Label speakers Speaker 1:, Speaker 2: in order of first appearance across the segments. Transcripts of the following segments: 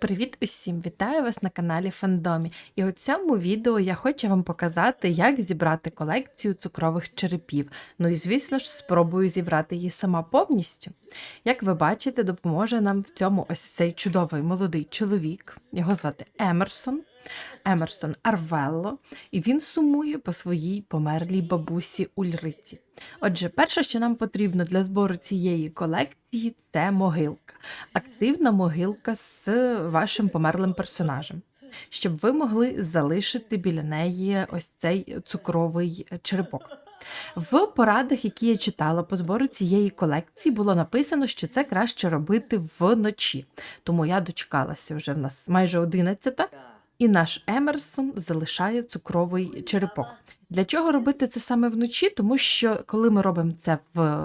Speaker 1: Привіт усім! Вітаю вас на каналі Фандомі. І у цьому відео я хочу вам показати, як зібрати колекцію цукрових черепів. Ну і звісно ж, спробую зібрати її сама повністю. Як ви бачите, допоможе нам в цьому ось цей чудовий молодий чоловік. Його звати Емерсон. Емерсон Арвелло, і він сумує по своїй померлій бабусі Ульриці. Отже, перше, що нам потрібно для збору цієї колекції, це могилка. Активна могилка з вашим померлим персонажем, щоб ви могли залишити біля неї ось цей цукровий черепок. В порадах, які я читала по збору цієї колекції, було написано, що це краще робити вночі. Тому я дочекалася вже в нас майже 11 і наш Емерсон залишає цукровий черепок. Для чого робити це саме вночі? Тому що коли ми робимо це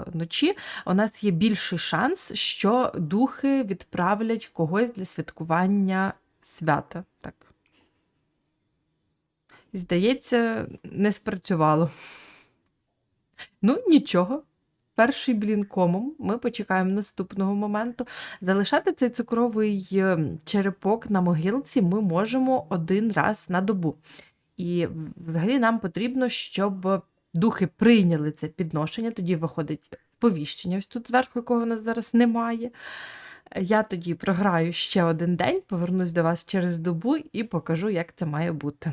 Speaker 1: вночі, у нас є більший шанс, що духи відправлять когось для святкування свята. Так. Здається, не спрацювало. Ну, нічого. Перший блін комом. Ми почекаємо наступного моменту. Залишати цей цукровий е, черепок на могилці ми можемо один раз на добу. І взагалі нам потрібно, щоб духи прийняли це підношення. Тоді виходить сповіщення, ось тут зверху, якого у нас зараз немає. Я тоді програю ще один день, повернусь до вас через добу і покажу, як це має бути.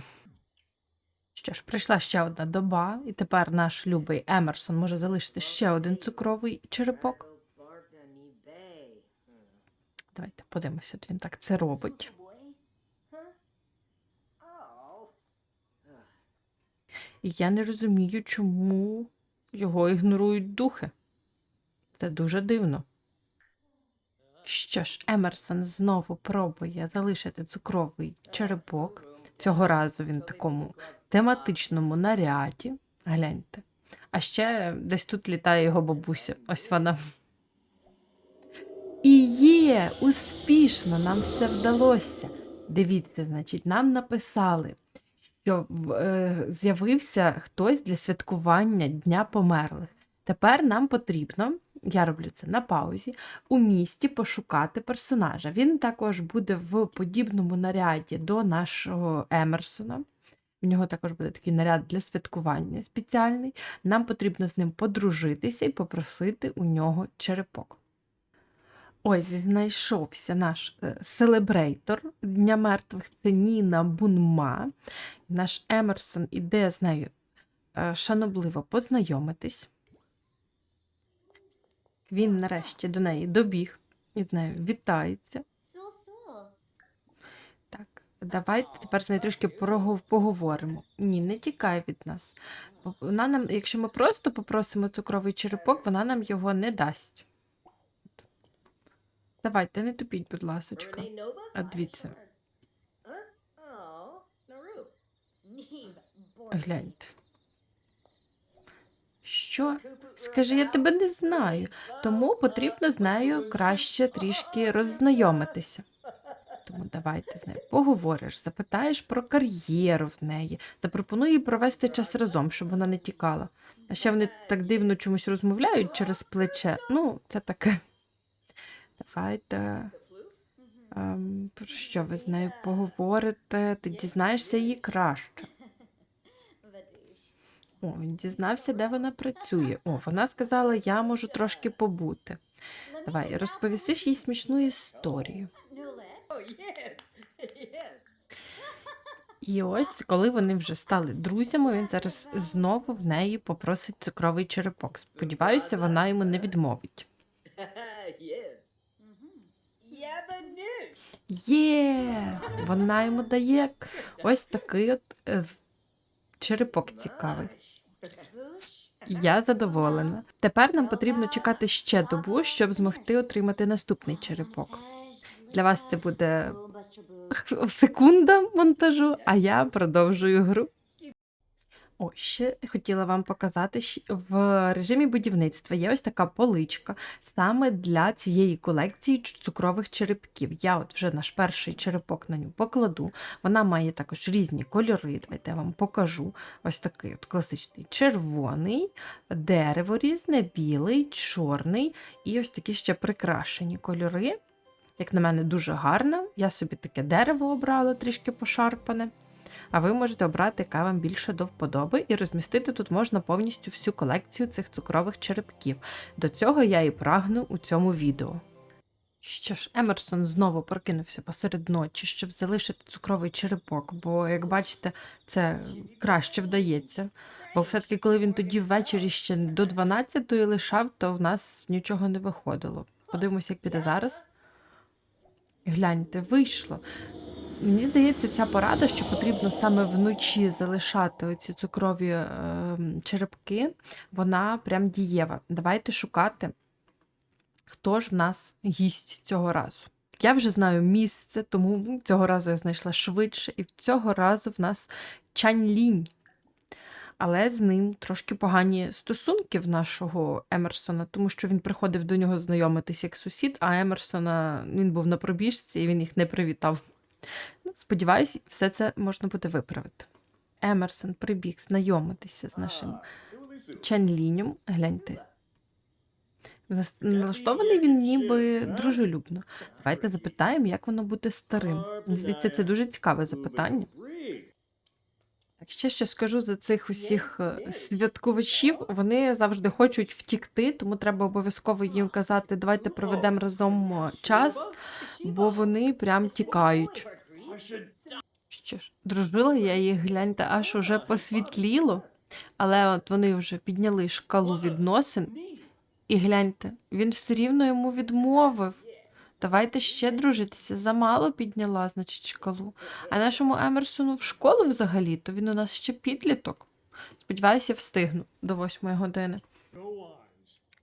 Speaker 1: Що ж, прийшла ще одна доба, і тепер наш любий Емерсон може залишити ще один цукровий черепок. Давайте подивимося, от він так це робить. І я не розумію, чому його ігнорують духи. Це дуже дивно. Що ж, Емерсон знову пробує залишити цукровий черепок. Цього разу він такому тематичному наряді. Гляньте. А ще десь тут літає його бабуся. Ось вона. І є, успішно, нам все вдалося. Дивіться, значить, нам написали, що е, з'явився хтось для святкування Дня померлих. Тепер нам потрібно, я роблю це на паузі, у місті пошукати персонажа. Він також буде в подібному наряді до нашого Емерсона. В нього також буде такий наряд для святкування спеціальний. Нам потрібно з ним подружитися і попросити у нього черепок. Ось знайшовся наш е, селебрейтор Дня мертвих це Ніна Бунма. Наш Емерсон іде з нею е, шанобливо познайомитись. Він нарешті до неї добіг і з нею вітається. Давайте тепер з нею трішки поговоримо. Ні, не тікай від нас. Вона нам, якщо ми просто попросимо цукровий черепок, вона нам його не дасть. Давайте, не тупіть, будь ласочка. А дивіться. Гляньте. Що? Скажи, я тебе не знаю, тому потрібно з нею краще трішки роззнайомитися. Тому давайте з нею поговориш, запитаєш про кар'єру в неї, запропонуй їй провести час разом, щоб вона не тікала. А ще вони так дивно чомусь розмовляють через плече. Ну, це таке. Давайте. Ем, про що ви з нею поговорите? Ти дізнаєшся її краще. О, він дізнався, де вона працює. О, вона сказала, я можу трошки побути. Давай, розповісиш їй смішну історію. І ось, коли вони вже стали друзями, він зараз знову в неї попросить цукровий черепок. Сподіваюся, вона йому не відмовить. Є, вона йому дає ось такий от е, черепок цікавий. Я задоволена. Тепер нам потрібно чекати ще добу, щоб змогти отримати наступний черепок. Для вас це буде секунда монтажу, а я продовжую гру. О, ще хотіла вам показати, щ- в режимі будівництва є ось така поличка саме для цієї колекції цукрових черепків. Я от вже наш перший черепок на нього покладу. Вона має також різні кольори. Давайте я вам покажу. Ось такий от класичний червоний, дерево різне, білий, чорний і ось такі ще прикрашені кольори. Як на мене, дуже гарна. Я собі таке дерево обрала, трішки пошарпане. А ви можете обрати, яка вам більше до вподоби, і розмістити тут можна повністю всю колекцію цих цукрових черепків. До цього я і прагну у цьому відео. Що ж, Емерсон знову прокинувся посеред ночі, щоб залишити цукровий черепок, бо, як бачите, це краще вдається. Бо все-таки, коли він тоді ввечері ще до 12-ї лишав, то в нас нічого не виходило. Подивимося, як піде зараз. Гляньте, вийшло. Мені здається, ця порада, що потрібно саме вночі залишати оці цукрові е, черепки, вона прям дієва. Давайте шукати, хто ж в нас гість цього разу. Я вже знаю місце, тому цього разу я знайшла швидше, і цього разу в нас Чанлінь. Але з ним трошки погані стосунки в нашого Емерсона, тому що він приходив до нього знайомитись як сусід, а Емерсона він був на пробіжці і він їх не привітав. Ну, Сподіваюсь, все це можна буде виправити. Емерсон прибіг знайомитися з нашим Чанлінем. Гляньте. Налаштований він ніби дружелюбно. Давайте запитаємо, як воно буде старим. Мені здається, це дуже цікаве запитання. Так, ще що скажу за цих усіх е, святкувачів. Вони завжди хочуть втікти, тому треба обов'язково їм казати, давайте проведемо разом час, бо вони прям тікають. Що ж, дружила я їх, гляньте, аж уже посвітліло, але от вони вже підняли шкалу відносин, і гляньте, він все рівно йому відмовив. Давайте ще дружитися. Замало підняла, значить, шкалу. А нашому Емерсону в школу взагалі, то він у нас ще підліток. Сподіваюся, встигну до восьмої години.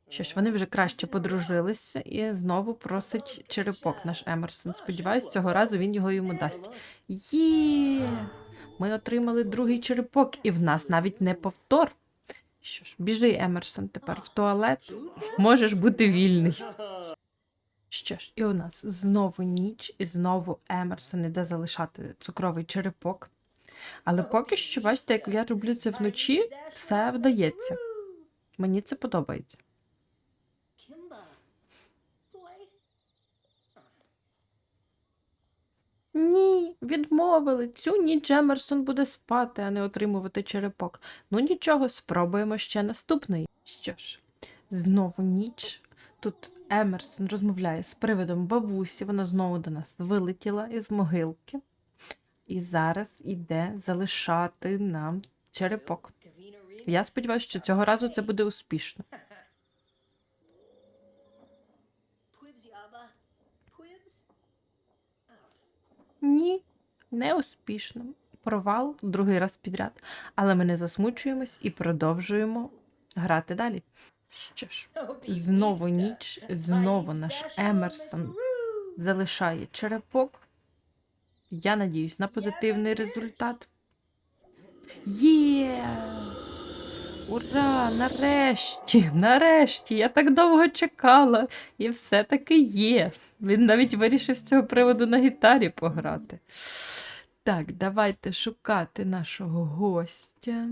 Speaker 1: Що ж, вони вже краще подружилися і знову просить черепок наш Емерсон. Сподіваюсь, цього разу він його йому дасть. Є! Ми отримали другий черепок, і в нас навіть не повтор. Що ж, біжи, Емерсон, тепер в туалет. Можеш бути вільний. Що ж, і у нас знову ніч, і знову Емерсон іде залишати цукровий черепок. Але поки що, бачите, як я роблю це вночі, все вдається. Мені це подобається. Ні, відмовили. Цю ніч Емерсон буде спати, а не отримувати черепок. Ну нічого, спробуємо ще наступний. Що ж, знову ніч. Тут Емерсон розмовляє з привидом бабусі. Вона знову до нас вилетіла із могилки. І зараз іде залишати нам черепок. Я сподіваюся, що цього разу це буде успішно. Ні, не успішно. Провал другий раз підряд. Але ми не засмучуємось і продовжуємо грати далі. Що ж, знову ніч, знову наш Емерсон залишає черепок. Я надіюсь на позитивний результат. Є! Ура! Нарешті! Нарешті! Я так довго чекала, і все-таки є. Він навіть вирішив з цього приводу на гітарі пограти. Так, давайте шукати нашого гостя.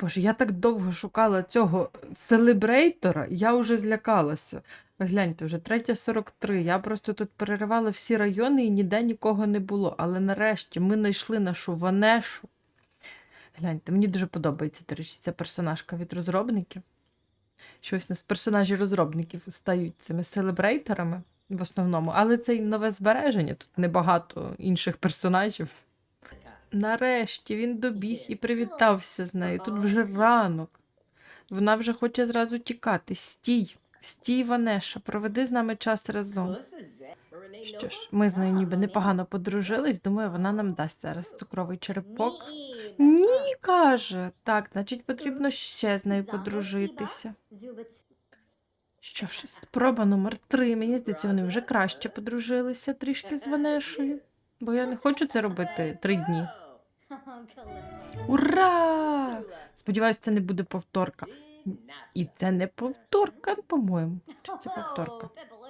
Speaker 1: Боже, я так довго шукала цього селебрейтора, я вже злякалася. Гляньте, вже 3.43. Я просто тут переривала всі райони і ніде нікого не було. Але нарешті ми знайшли нашу Ванешу. Гляньте, мені дуже подобається, до речі, ця персонажка від розробників. Щось у нас персонажі розробників стають цими селебрейторами в основному, але це й нове збереження, тут небагато інших персонажів. Нарешті він добіг і привітався з нею. Тут вже ранок. Вона вже хоче зразу тікати. Стій, стій, Ванеша, проведи з нами час разом. Що ж, ми з нею ніби непогано подружились, думаю, вона нам дасть зараз цукровий черепок. Ні, каже. Так, значить, потрібно ще з нею подружитися. Що ж, спроба номер три. Мені здається, вони вже краще подружилися трішки з Ванешою. Бо я не хочу це робити три дні. Ура! Сподіваюсь, це не буде повторка. І це не повторка, по-моєму. Чи це повторка?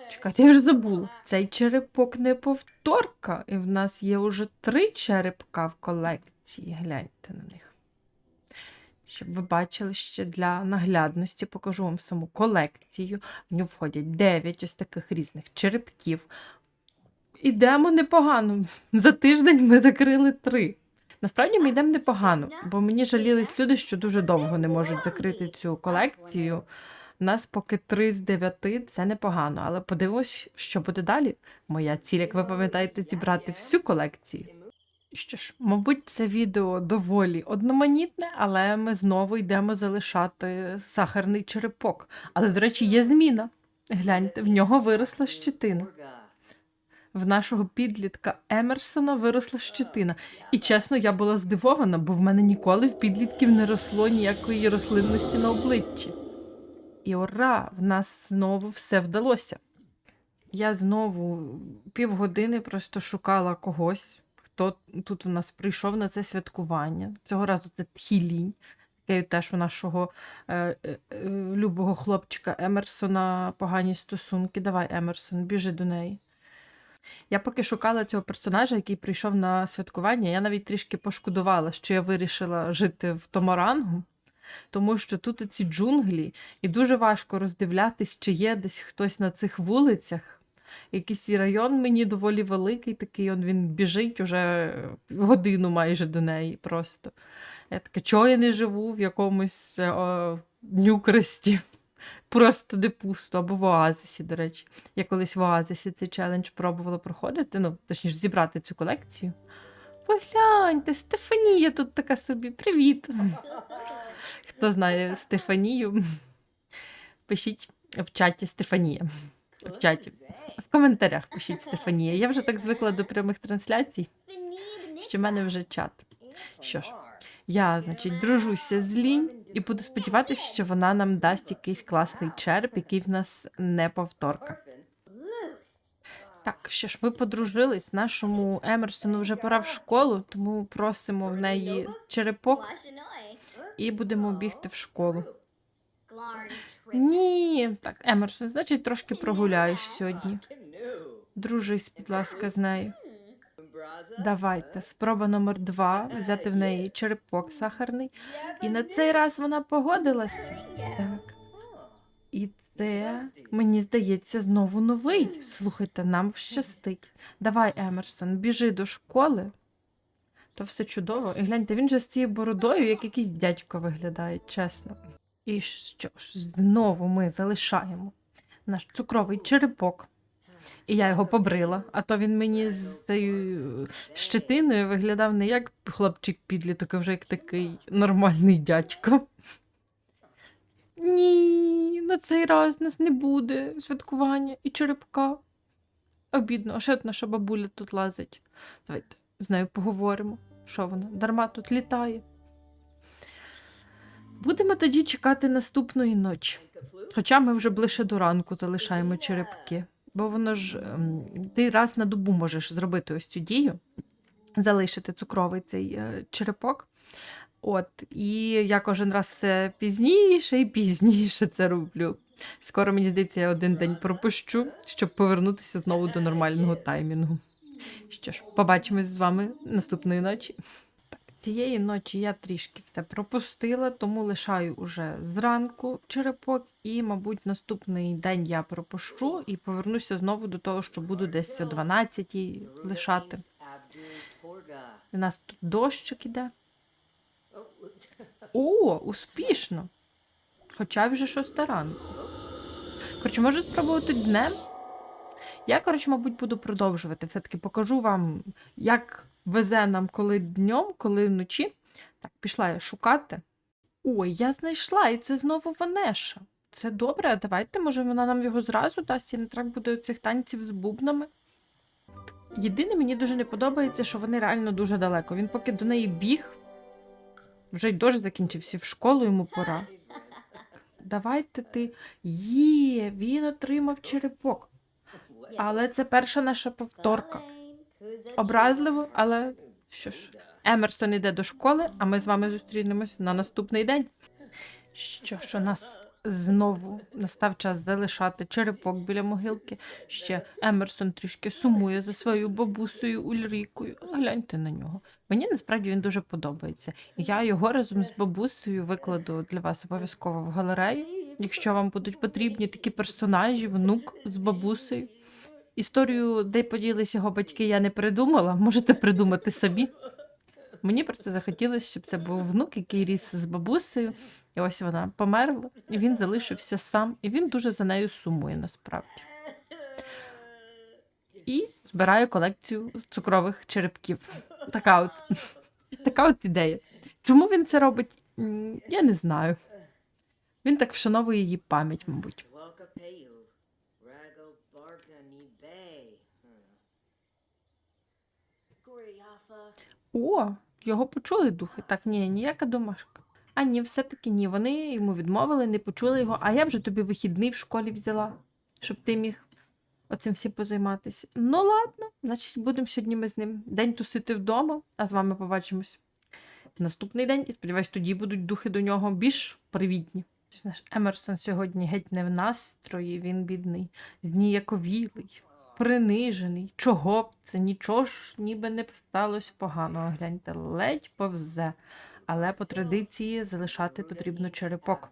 Speaker 1: Чекайте, я вже забула. Цей черепок не повторка. І в нас є уже три черепка в колекції. Гляньте на них. Щоб ви бачили ще для наглядності, покажу вам саму колекцію. В нього входять 9 ось таких різних черепків. ідемо непогано. За тиждень ми закрили три. Насправді ми йдемо непогано, бо мені жалілись люди, що дуже довго не можуть закрити цю колекцію. У нас поки три з дев'яти це непогано, але подивимось, що буде далі. Моя ціль, як ви пам'ятаєте, зібрати всю колекцію. Що ж, мабуть, це відео доволі одноманітне, але ми знову йдемо залишати сахарний черепок. Але, до речі, є зміна. Гляньте, в нього виросла щетина. В нашого підлітка Емерсона виросла щетина. І чесно, я була здивована, бо в мене ніколи в підлітків не росло ніякої рослинності на обличчі. І ура! В нас знову все вдалося. Я знову півгодини просто шукала когось, хто тут у нас прийшов на це святкування. Цього разу це Тхілінь, теж у нашого е, е, е, любого хлопчика Емерсона погані стосунки. Давай, Емерсон, біжи до неї. Я поки шукала цього персонажа, який прийшов на святкування, я навіть трішки пошкодувала, що я вирішила жити в Томорангу, тому що тут ці джунглі, і дуже важко роздивлятись, чи є десь хтось на цих вулицях. Якийсь район мені доволі великий, такий он він біжить уже годину майже до неї просто. Я така, чого я не живу в якомусь е, о, Нюкресті? Просто де пусто, або в Оазисі, до речі. Я колись в Оазисі цей челендж пробувала проходити, ну, точніше, зібрати цю колекцію. Погляньте, Стефанія тут така собі. Привіт! Хто знає Стефанію? Пишіть в чаті Стефанія. В чаті. В коментарях пишіть Стефанія. Я вже так звикла до прямих трансляцій, що в мене вже чат. Що ж, я, значить, дружуся з Лінь і буду сподіватися, що вона нам дасть якийсь класний череп, який в нас не повторка. Так, що ж, ми подружились. Нашому Емерсону вже пора в школу, тому просимо в неї черепок і будемо бігти в школу. Ні, так, Емерсон, значить, трошки прогуляєш сьогодні. Дружись, будь ласка, з нею. Давайте, спроба номер два взяти в неї черепок сахарний. І на цей раз вона погодилась. Так. І це, мені здається, знову новий. Слухайте, нам щастить. Давай, Емерсон, біжи до школи. То все чудово. І гляньте, він же з цією бородою, як якийсь дядько виглядає, чесно. І що ж, знову ми залишаємо наш цукровий черепок. І я його побрила, а то він мені з цією щетиною виглядав не як хлопчик підліток, а вже як такий нормальний дядько. Ні, на цей раз нас не буде святкування і черепка. Обідно, а ще наша бабуля тут лазить. Давайте з нею поговоримо. Що вона? Дарма тут літає. Будемо тоді чекати наступної ночі. Хоча ми вже ближче до ранку залишаємо черепки. Бо воно ж ем, ти раз на добу можеш зробити ось цю дію, залишити цукровий цей е, черепок. От, і я кожен раз все пізніше і пізніше це роблю. Скоро, мені здається, я один день пропущу, щоб повернутися знову до нормального таймінгу. Що ж, побачимось з вами наступної ночі. Цієї ночі я трішки все пропустила, тому лишаю уже зранку черепок, і, мабуть, наступний день я пропущу і повернуся знову до того, що буду десь о 12 лишати. У нас тут дощик іде. О, успішно! Хоча вже шоста ранку. Коротше, можу спробувати днем. Я, коротше, мабуть, буду продовжувати. Все-таки покажу вам, як везе нам коли днем, коли вночі. Так, пішла я шукати. Ой, я знайшла, і це знову Ванеша. Це добре, а давайте, може, вона нам його зразу дасть і не треба буде цих танців з бубнами. Єдине, мені дуже не подобається, що вони реально дуже далеко. Він поки до неї біг, вже й дощ закінчився, в школу йому пора. Давайте ти. Є, він отримав черепок. Але це перша наша повторка. Образливо, але що ж, Емерсон іде до школи, а ми з вами зустрінемось на наступний день. Що ж, у нас знову настав час залишати черепок біля могилки. Ще Емерсон трішки сумує за своєю бабусею Ульрікою. Гляньте на нього. Мені насправді він дуже подобається. Я його разом з бабусею викладу для вас обов'язково в галерею. Якщо вам будуть потрібні такі персонажі, внук з бабусею. Історію, де поділись його батьки, я не придумала. Можете придумати собі. Мені просто захотілося, щоб це був внук, який ріс з бабусею. І ось вона померла, і він залишився сам, і він дуже за нею сумує насправді. І збирає колекцію цукрових черепків. Така от, така от ідея. Чому він це робить? Я не знаю. Він так вшановує її пам'ять, мабуть. О, його почули духи. Так, ні, ніяка домашка. А ні, все-таки ні. Вони йому відмовили, не почули його. А я вже тобі вихідний в школі взяла, щоб ти міг оцим всім позайматися. Ну ладно, значить, будемо сьогодні ми з ним день тусити вдома, а з вами побачимось наступний день. І сподіваюсь, тоді будуть духи до нього більш привітні. Наш Емерсон сьогодні геть не в настрої, він бідний, зніяковілий, принижений. Чого б це? Нічого ж ніби не сталося поганого. Гляньте, ледь повзе. Але по традиції залишати потрібно черепок.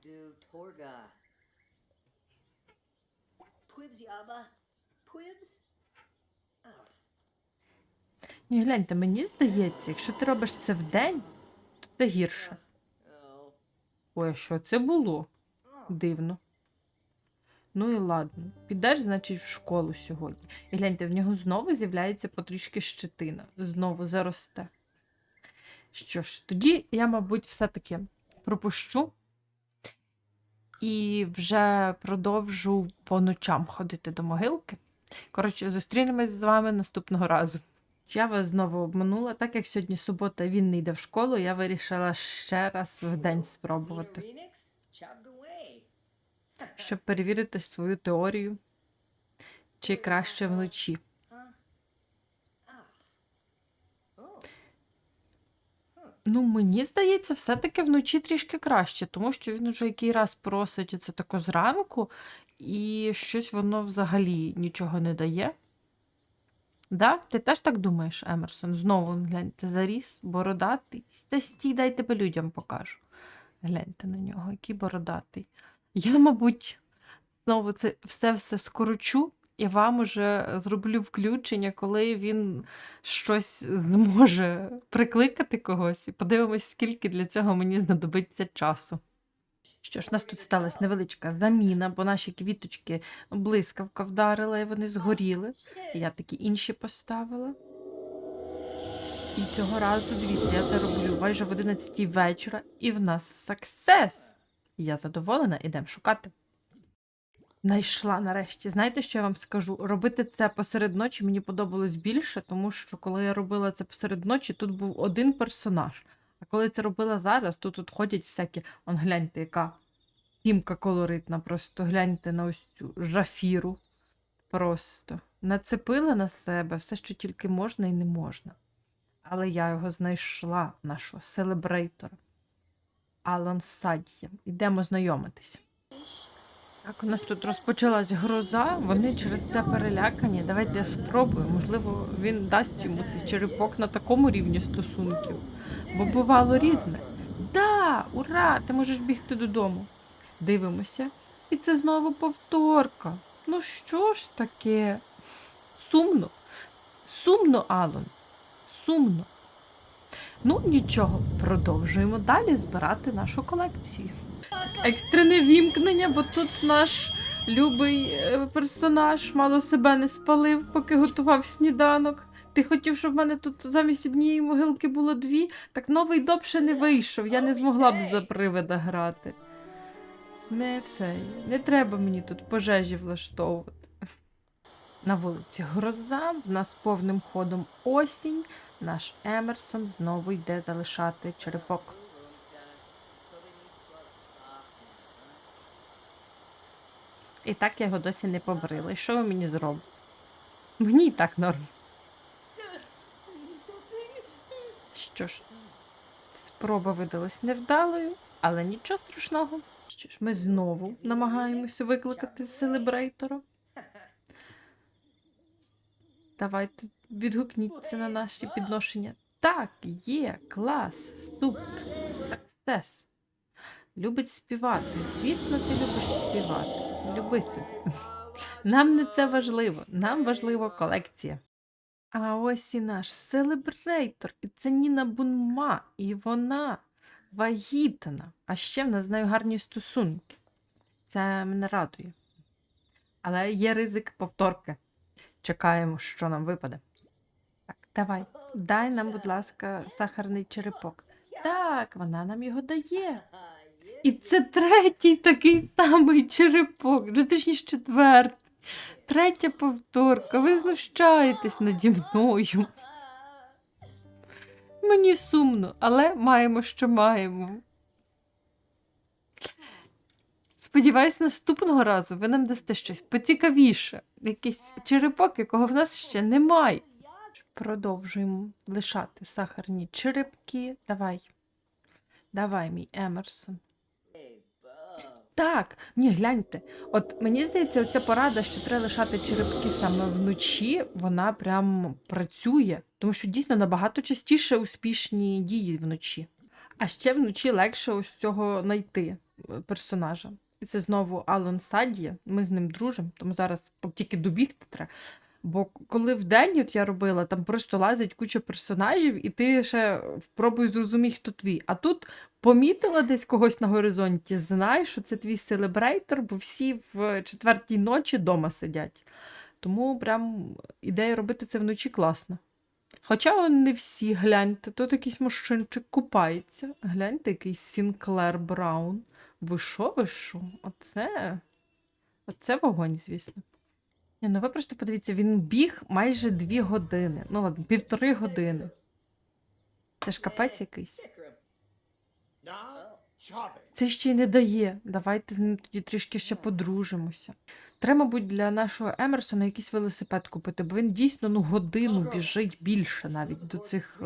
Speaker 1: Ні, гляньте, мені здається, якщо ти робиш це вдень, то це гірше. Ой, а що це було? Дивно. Ну і ладно. Підеш, значить, в школу сьогодні. І гляньте, в нього знову з'являється потрішки щетина. Знову заросте. Що ж, тоді я, мабуть, все-таки пропущу і вже продовжу по ночам ходити до могилки. Коротше, зустрінемось з вами наступного разу. Я вас знову обманула, так як сьогодні субота він не йде в школу, я вирішила ще раз в день спробувати. Щоб перевірити свою теорію, чи краще вночі. Ну, мені здається, все-таки вночі трішки краще, тому що він уже який раз просить оце тако зранку, і щось воно взагалі нічого не дає. Да? Ти теж так думаєш, Емерсон? Знову гляньте, заріс, бородатий. Стій, дай тебе людям покажу. Гляньте на нього, який бородатий. Я, мабуть, знову це все все скорочу і вам уже зроблю включення, коли він щось зможе прикликати когось, і подивимось, скільки для цього мені знадобиться часу. Що ж, у нас тут сталася невеличка заміна, бо наші квіточки блискавка вдарила і вони згоріли. І Я такі інші поставила. І цього разу, дивіться, я це роблю майже в 11 вечора, і в нас саксес. Я задоволена, ідемо шукати. Найшла нарешті. Знаєте, що я вам скажу? Робити це посеред ночі мені подобалось більше, тому що коли я робила це посеред ночі, тут був один персонаж. А коли це робила зараз, то тут ходять всякі. Он гляньте, яка тімка колоритна. Просто гляньте на ось цю жафіру. Просто нацепила на себе все, що тільки можна і не можна. Але я його знайшла, нашого селебрейтора. Алон Садія. Ідемо знайомитись. Так, у нас тут розпочалась гроза, вони через це перелякані. Давайте я спробую. Можливо, він дасть йому цей черепок на такому рівні стосунків. Бо бувало різне. Да, ура! Ти можеш бігти додому. Дивимося. І це знову повторка. Ну що ж таке? Сумно. Сумно, Алон. Сумно. Ну, нічого, продовжуємо далі збирати нашу колекцію. Екстрене вімкнення, бо тут наш любий е, персонаж мало себе не спалив, поки готував сніданок. Ти хотів, щоб в мене тут замість однієї могилки було дві, так новий доб ще не вийшов. Я не змогла б за привида грати. Не цей, не треба мені тут пожежі влаштовувати. На вулиці гроза, в нас повним ходом осінь. Наш Емерсон знову йде залишати черепок. І так я його досі не побрила. Що ви мені зробите? Мені і так норм. Що ж, спроба видалась невдалою, але нічого страшного. Що ж, ми знову намагаємося викликати селебрейтора. Давайте відгукніться на наші підношення. Так, є, клас, супер. Таксес. Любить співати. Звісно, ти любиш співати. Люби собі. Нам не це важливо, нам важлива колекція. А ось і наш селебрейтор, і це Ніна Бунма, і вона вагітна. А ще в нас з нею гарні стосунки. Це мене радує. Але є ризик повторки. Чекаємо, що нам випаде. Так, давай, дай нам, будь ласка, сахарний черепок. Так, вона нам його дає. І це третій такий самий черепок, ну, точніше четвертий. Третя повторка. Ви знущаєтесь наді мною. Мені сумно, але маємо, що маємо. Сподіваюсь, наступного разу ви нам дасте щось поцікавіше. Якийсь черепок, якого в нас ще немає. Продовжуємо лишати сахарні черепки. Давай. Давай, мій Емерсон. Так, ні, гляньте. От мені здається, оця порада, що треба лишати черепки саме вночі, вона прям працює, тому що дійсно набагато частіше успішні дії вночі. А ще вночі легше ось цього знайти персонажа. Це знову Алон Садія. Ми з ним дружимо, тому зараз тільки добігти треба. Бо коли вдень от я робила, там просто лазить куча персонажів, і ти ще пробуй зрозуміти, хто твій. А тут помітила десь когось на горизонті, знаєш, що це твій селебрейтор, бо всі в четвертій ночі дома сидять. Тому прям ідея робити це вночі класна. Хоча не всі, гляньте, тут якийсь мужчинчик купається. Гляньте, якийсь Сінклер Браун. Ви що, ви що? Оце. Оце вогонь, звісно. Ні, ну ви просто подивіться, він біг майже дві години. Ну ладно, півтори години. Це ж капець якийсь. Це ще й не дає. Давайте з ним тоді трішки ще подружимося. Треба, мабуть, для нашого Емерсона якийсь велосипед купити, бо він дійсно ну, годину біжить більше навіть до цих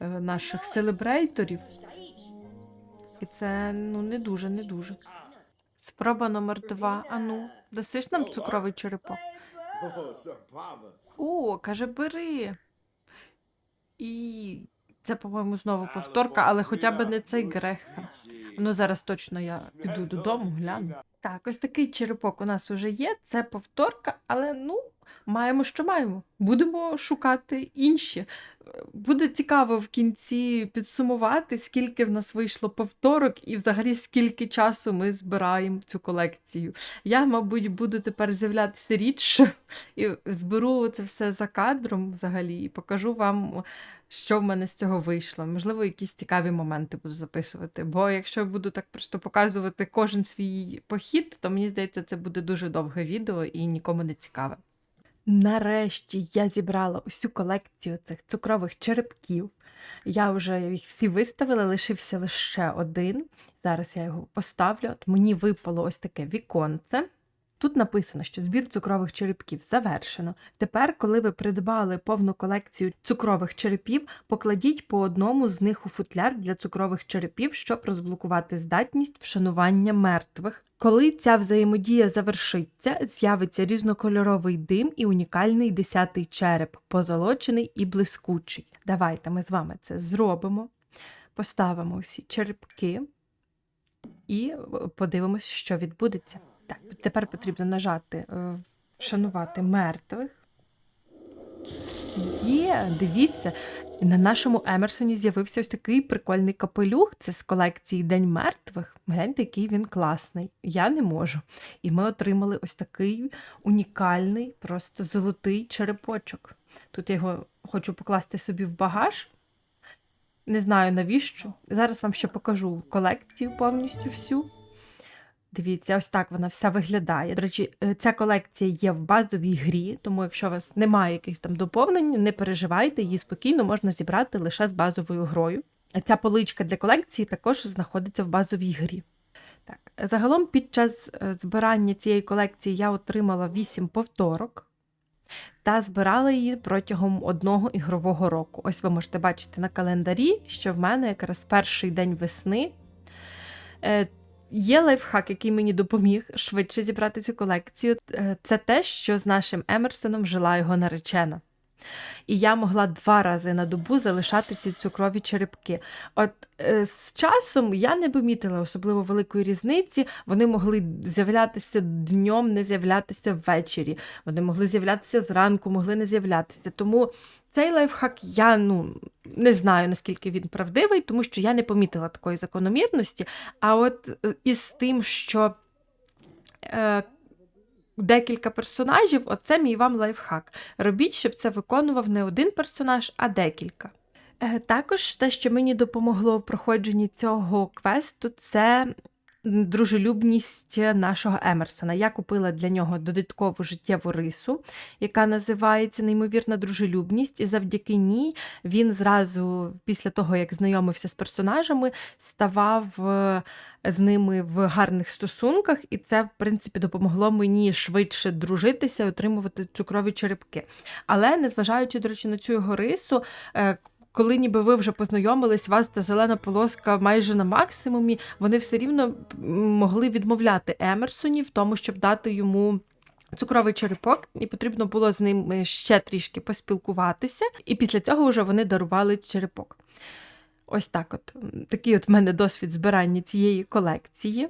Speaker 1: е, наших селебрейторів. І це ну не дуже, не дуже. Спроба номер два. Ану, дасиш нам цукровий черепок? О, каже, бери. І це, по-моєму, знову повторка, але хоча б не цей Греха. Ну, зараз точно я піду додому, гляну. Так, ось такий черепок у нас уже є. Це повторка, але ну, маємо, що маємо. Будемо шукати інші. Буде цікаво в кінці підсумувати, скільки в нас вийшло повторок, і взагалі скільки часу ми збираємо цю колекцію. Я, мабуть, буду тепер з'являтися рідше і зберу це все за кадром взагалі, і покажу вам що в мене з цього вийшло. Можливо, якісь цікаві моменти буду записувати. Бо якщо я буду так просто показувати кожен свій похід, то мені здається, це буде дуже довге відео і нікому не цікаве. Нарешті я зібрала усю колекцію цих цукрових черепків. Я вже їх всі виставила, лишився лише один. Зараз я його поставлю. От мені випало ось таке віконце. Тут написано, що збір цукрових черепків завершено. Тепер, коли ви придбали повну колекцію цукрових черепів, покладіть по одному з них у футляр для цукрових черепів, щоб розблокувати здатність вшанування мертвих. Коли ця взаємодія завершиться, з'явиться різнокольоровий дим і унікальний десятий череп, позолочений і блискучий. Давайте ми з вами це зробимо. Поставимо усі черепки і е, подивимося, що відбудеться. Так, тепер потрібно нажати е, вшанувати мертвих. Є, дивіться, на нашому Емерсоні з'явився ось такий прикольний капелюх. Це з колекції День мертвих. Гляньте, який він класний. Я не можу. І ми отримали ось такий унікальний, просто золотий черепочок. Тут я його хочу покласти собі в багаж. Не знаю навіщо. Зараз вам ще покажу колекцію повністю всю. Дивіться, ось так вона вся виглядає. До речі, е, ця колекція є в базовій грі, тому якщо у вас немає якихось там доповнень, не переживайте, її спокійно можна зібрати лише з базовою грою. Ця поличка для колекції також знаходиться в базовій грі. Так, загалом під час е, збирання цієї колекції я отримала 8 повторок та збирала її протягом одного ігрового року. Ось ви можете бачити на календарі, що в мене якраз перший день весни. Є лайфхак, який мені допоміг швидше зібрати цю колекцію. Е, Це те, що з нашим Емерсоном жила його наречена. І я могла два рази на добу залишати ці цукрові черепки. От е, з часом я не помітила особливо великої різниці. Вони могли з'являтися днем, не з'являтися ввечері. Вони могли з'являтися зранку, могли не з'являтися. Тому цей лайфхак я ну, не знаю, наскільки він правдивий, тому що я не помітила такої закономірності. А от е, із тим, що е, декілька персонажів, оце мій вам лайфхак. Робіть, щоб це виконував не один персонаж, а декілька. Е, Також те, що мені допомогло в проходженні цього квесту, це дружелюбність нашого Емерсона. Я купила для нього додаткову життєву рису, яка називається неймовірна дружелюбність, і завдяки ній він зразу, після того, як знайомився з персонажами, ставав е, з ними в гарних стосунках, і це, в принципі, допомогло мені швидше дружитися, отримувати цукрові черепки. Але незважаючи, до речі, на цю його рису, е, коли ніби ви вже познайомились, вас та зелена полоска майже на максимумі, вони все рівно могли відмовляти Емерсоні в тому, щоб дати йому. Цукровий черепок, і потрібно було з ним ще трішки поспілкуватися, і після цього вже вони дарували черепок. Ось так от. Такий от в мене досвід збирання цієї колекції.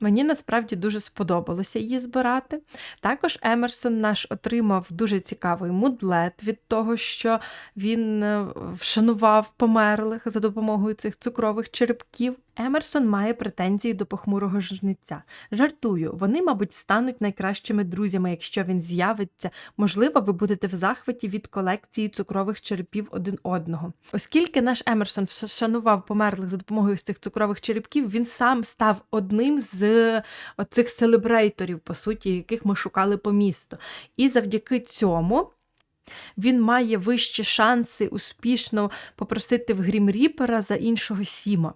Speaker 1: Мені насправді дуже сподобалося її збирати. Також Емерсон наш отримав дуже цікавий мудлет від того, що він е, вшанував померлих за допомогою цих цукрових черепків. Емерсон має претензії до похмурого жниця. Жартую, вони, мабуть, стануть найкращими друзями, якщо він з'явиться. Можливо, ви будете в захваті від колекції цукрових черепів один одного. Оскільки наш Емерсон вшанував померлих за допомогою цих цукрових черепків, він сам став одним з оцих селебрейторів, по суті, яких ми шукали по місту. І завдяки цьому. Він має вищі шанси успішно попросити в Грім Ріпера за іншого Сіма.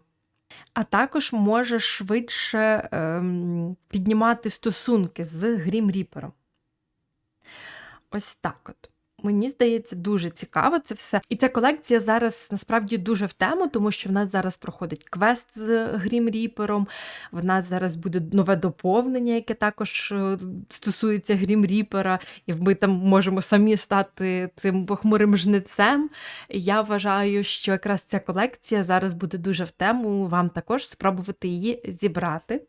Speaker 1: А також може швидше ем, піднімати стосунки з Грім Ріпером. Ось так от. Мені здається, дуже цікаво це все. І ця колекція зараз насправді дуже в тему, тому що в нас зараз проходить квест з Грім Ріпером. В нас зараз буде нове доповнення, яке також е, стосується Грім Ріпера, і ми там можемо самі стати цим похмурим жнецем. Я вважаю, що якраз ця колекція зараз буде дуже в тему. Вам також спробувати її зібрати.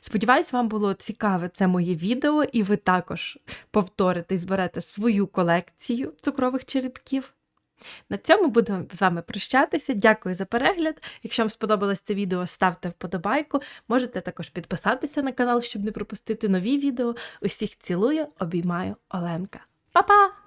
Speaker 1: Сподіваюсь, вам було цікаве це моє відео, і ви також повторите і зберете свою колекцію цукрових черепків. На цьому будемо з вами прощатися. Дякую за перегляд. Якщо вам сподобалось це відео, ставте вподобайку. Можете також підписатися на канал, щоб не пропустити нові відео. Усіх цілую, обіймаю Оленка. Па-па!